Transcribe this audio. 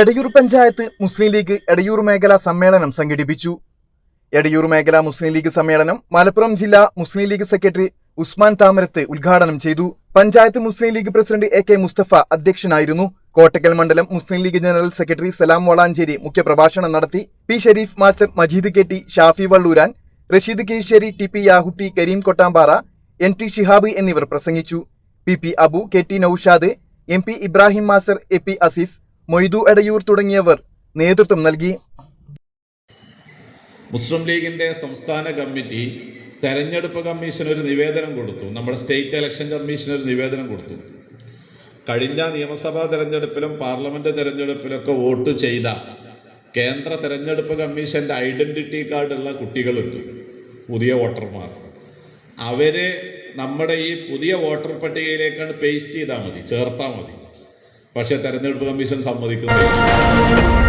എടയൂർ പഞ്ചായത്ത് മുസ്ലിം ലീഗ് എടയൂർ മേഖല സമ്മേളനം സംഘടിപ്പിച്ചു. എടയൂർ മേഖല മുസ്ലിം ലീഗ് സമ്മേളനം മലപ്പുറം ജില്ലാ മുസ്ലിം ലീഗ് സെക്രട്ടറി ഉസ്മാൻ താമരത്ത് ഉദ്ഘാടനം ചെയ്തു. Panchayat Muslim League president A K Mustafa അധ്യക്ഷനായിരുന്നു. കോട്ടക്കൽ മണ്ഡലം മുസ്ലിം ലീഗ് ജനറൽ സെക്രട്ടറി സലാം വളാഞ്ചേരി മുഖ്യപ്രഭാഷണം നടത്തി. P Sharif master Majeed K T Shafi Valluran Rasheed Keezhissery T P Yahutty Kareem Kottampara N T Shihab എന്നിവർ പ്രസംഗിച്ചു. P P Abu K T Noushad M P Ibrahim master A P Azeez Moidu Edayur തുടങ്ങിയവർ നേതൃത്വം നൽകി. മുസ്ലിം ലീഗിന്റെ സംസ്ഥാന committee തെരഞ്ഞെടുപ്പ് commission ഒരു നിവേദനം കൊടുത്തു. നമ്മുടെ സ്റ്റേറ്റ് ഇലക്ഷൻ കമ്മീഷൻ ഒരു നിവേദനം കൊടുത്തു. കഴിഞ്ഞ നിയമസഭാ തെരഞ്ഞെടുപ്പിലും പാർലമെന്റ് തെരഞ്ഞെടുപ്പിലൊക്കെ വോട്ട് ചെയ്ത കേന്ദ്ര തെരഞ്ഞെടുപ്പ് കമ്മീഷന്റെ ഐഡന്റിറ്റി കാർഡുള്ള കുട്ടികളുണ്ട്. പുതിയ വോട്ടർമാർ. അവരെ നമ്മുടെ ഈ പുതിയ വോട്ടർ പട്ടികയിലേക്കാണ് പേസ്റ്റ് ചെയ്താൽ മതി ചേർത്താൽ മതി. പക്ഷേ തെരഞ്ഞെടുപ്പ് കമ്മീഷൻ സമ്മതിക്കുന്നില്ല.